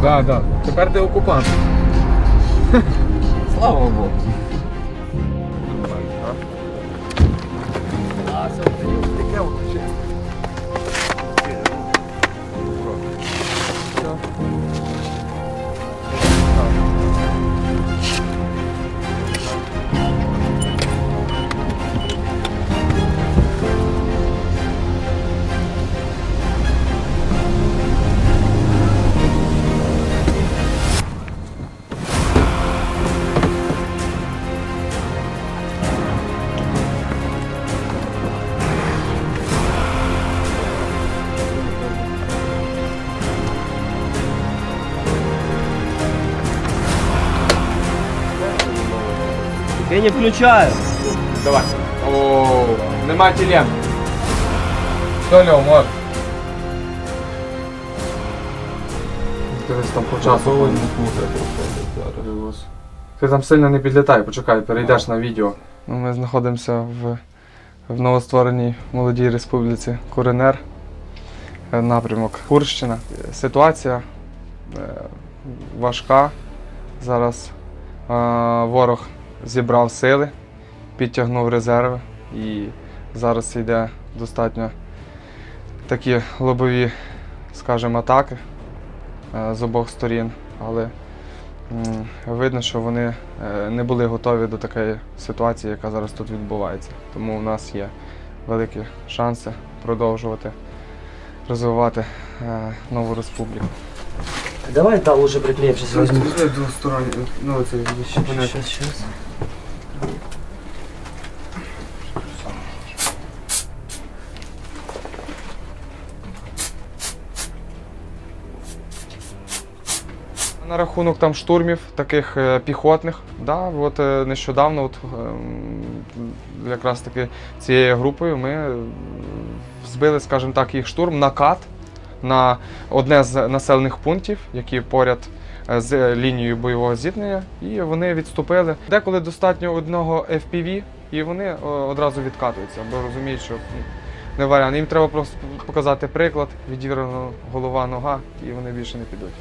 Це ми в Росії. Да, да. Тепер ти окупант. Слава Богу. Я не включаю. Давай. О, нема тілем. Льов, може. Дивись там по часу. Ти там сильно не підлітай, почекай, перейдеш на відео. Ну, ми знаходимося в, в новоствореній молодій республіці Куренер, е, напрямок Курщина. Ситуація е, важка. Зараз е, ворог зібрав сили, підтягнув резерви і зараз йде достатньо такі лобові, скажімо, атаки е, з обох сторін, але видно, що вони е, не були готові до такої ситуації, яка зараз тут відбувається. Тому у нас є великі шанси продовжувати розвивати е, нову республіку. Давай да лучше приклеим, сейчас возьму. ну це Сейчас, сейчас. На рахунок там штурмів, таких е, піхотних, да, от е, нещодавно, от, ем, якраз таки цією групою ми е, збили, скажімо так, їх штурм накат на одне з населених пунктів, які поряд е, з лінією бойового зіткнення, і вони відступили. Деколи достатньо одного FPV, і вони одразу відкатуються, бо розуміють, що не варіант. Їм треба просто показати приклад, відірвана голова, нога, і вони більше не підуть.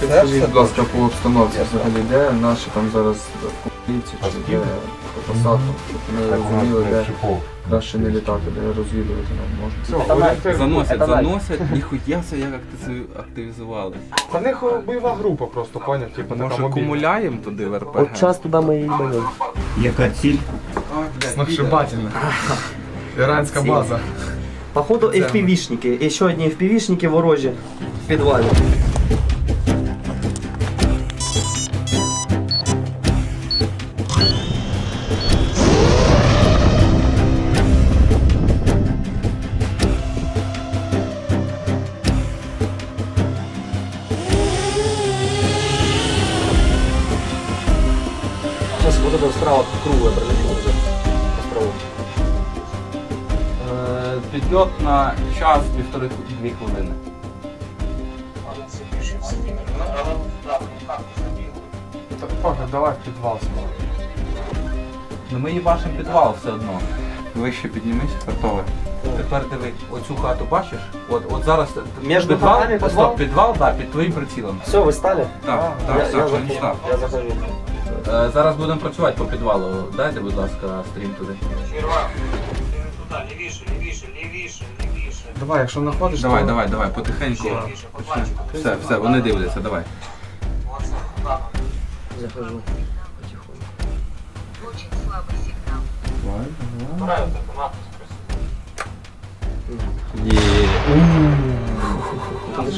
Підскажіть, будь ласка, по обстановці взагалі, де наші там зараз поліці чи де по посадкам, щоб ми розуміли, де краще не літати, де розвідувати нам можна. Заносять, заносять, ніхуя себе як активи- активізували. Та в них бойова група просто, поняв, типу, така Може мобільна. кумуляємо туди в РПГ? Вот сейчас туда мы и ебанем. Яка ціль? Сногсшибательна. Іранська база. Походу FPV-шники. Еще одни FPV-шники ворожі в підвалі. Сейчас вот это справа круглое пролетит уже. Островок. Е, Підльот на час півтори-дві хвилини. Так, поки, давай в підвал сюди. Ну ми їбашимо підвал все одно. Вище піднімись, готове. Тепер диви, оцю хату бачиш? От, от зараз Між підвал, хатами підвал? стоп, підвал, да, під твоїм прицілом. Все, вы стали? Так, так, я, все, я, все, захожу. я захожу. Е, Зараз будемо працювати по підвалу. Дайте, будь ласка, стрім туди. Давай, якщо знаходиш, Давай, то... давай, давай, потихеньку. Почни. Все, все, вони дивляться, давай. Захожу. Потихоньку. Очень слабый сигнал.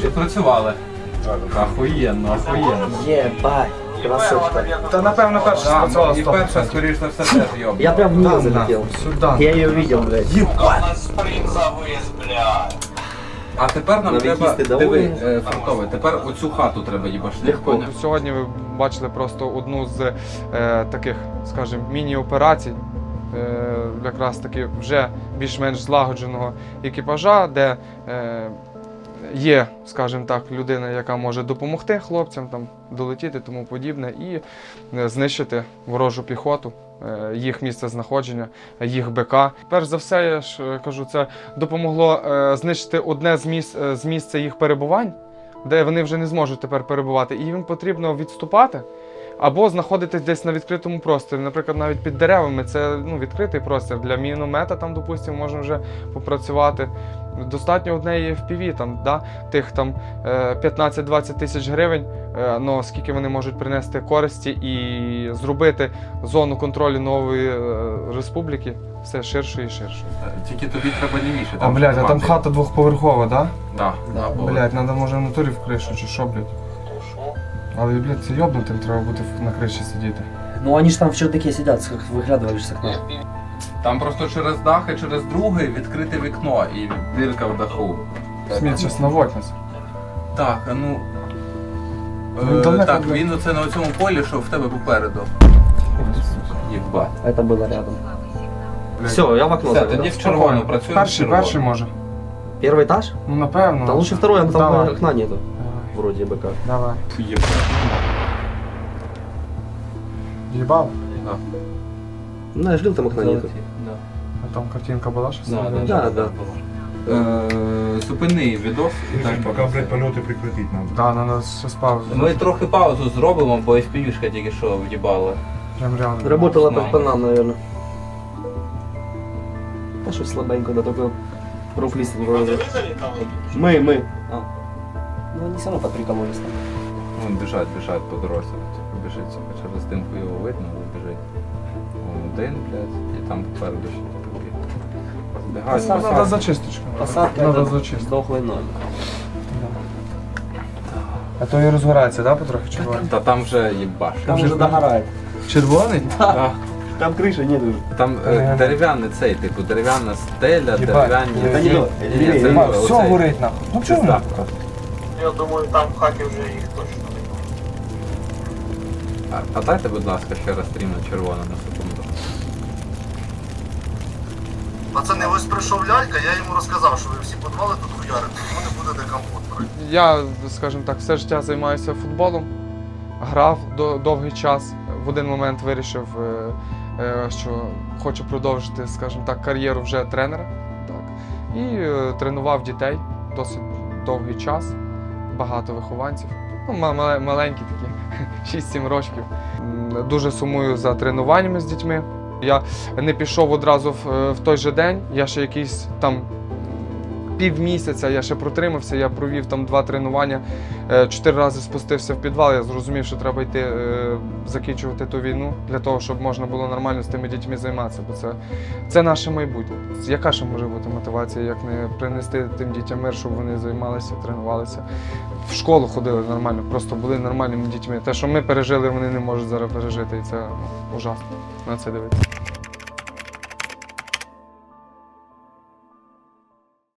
Є. Працювали. Охуєнно, охуєнно. Єбать, красотка. Та напевно перше Да, спрацювало і перша, скоріш за все, теж йоб. Я прям в нее залетел. да, сюда. Я ее видел, блядь. А тепер нам Навіть треба диви, доволі? е. Тепер оцю хату треба їбашити. Легко. поняв? Сьогодні ви бачили просто одну з е, таких, скажімо, міні-операцій, е, якраз таки вже більш-менш злагодженого екіпажа, де е, є, скажімо так, людина, яка може допомогти хлопцям там долетіти, тому подібне, і е, знищити ворожу піхоту. е, Їх місце знаходження, їх БК. Перш за все, я ж е, кажу, це допомогло знищити одне з місць з місця їх перебувань, де вони вже не зможуть тепер перебувати, і їм потрібно відступати або знаходитись десь на відкритому просторі. Наприклад, навіть під деревами це ну, відкритий простір для міномета, там, допустимо, можна вже попрацювати. Достатньо однієї FPV, там, да, тих там е, 15-20 тисяч гривень, е, ну, скільки вони можуть принести користі і зробити зону контролю нової е, республіки все ширшою і ширшою. Тільки тобі треба лівіше. А, блядь, а там хата двохповерхова, да? Да, да, Блядь, треба може в натурі в кришу чи що, блядь. Але, блядь, це йобнутим треба бути на криші сидіти. Ну они же там в чердаке сидят, выглядывали с окна. Там просто через дах і через другий відкрите вікно і дирка в даху. Сміть зараз наводь нас. Так, а ну. Він Е, далеко, так, блядь. він оце на цьому полі, що в тебе попереду. Єбать. Это было рядом. Блядь. Все, я в окно Все, заглянул. тоді в червону працюємо. Перший, в червону. перший може. Первый этаж? Ну, напевно. Да лучше второй, а там Давай. окна нету. Давай. Вроде бы как. Давай. Єбать. Їбав? Ну, я жил, там окна нету. Да. А там картинка була, що Да, да, Да, да. да. Е, Зупини відос і так. Пока, блядь, полеты прекратить надо. Да, надо ще спав. Ми трохи паузу зробимо, бо FPV-шка тільки що в'їбала. Прям реально. Работала Знаю. так по нам, наверное. А что слабенько, да только руфлист вроде. Мы, мы. А. Ну, они все равно подприкололись там. Вон біжать, біжать по дорозі. Типу біжить, типу, через димку його видно, але біжить. Вон один, блядь, і там попереду ще типу є. Збігають. Посадка. посадки. Надо зачисточку. Посадка Надо это зачистити. сдохлый ноль. А то і розгорається, да, потрохи червоний? Та там вже їбаш. Там Вже уже догорает. Червоний? Да. Там крыши нет уже. Там е, дерев'яний цей, типу, дерев'яна стеля, Їбать. дерев'яні. Та ні, Ні, ну, ні, ні, це ні, оцей. Все горить нахуй. Ну чого Так. воно? Я думаю, там в хаті вже їх точно немає. А, а дайте, будь ласка, ще раз стрім на червоно на секунду. Пацани, ось прийшов лялька, я йому розказав, що ви всі подвали тут хуярите, тому не буде де компот. Я, скажімо так, все життя займаюся футболом. Грав до, довгий час. В один момент вирішив, е, е, що хочу продовжити, скажімо так, кар'єру вже тренера. Так. І е, тренував дітей досить довгий час, багато вихованців. Ну, ма- мале- маленькі такі, 6-7 років. Дуже сумую за тренуваннями з дітьми. Я не пішов одразу в, в той же день, я ще якийсь там півмісяця я ще протримався, я провів там два тренування, е, чотири рази спустився в підвал. Я зрозумів, що треба йти е, закінчувати ту війну для того, щоб можна було нормально з тими дітьми займатися. Бо це, це наше майбутнє. Яка ще може бути мотивація, як не принести тим дітям мир, щоб вони займалися, тренувалися. В школу ходили нормально, просто були нормальними дітьми. Те, що ми пережили, вони не можуть зараз пережити. І це ужасно на це дивитися.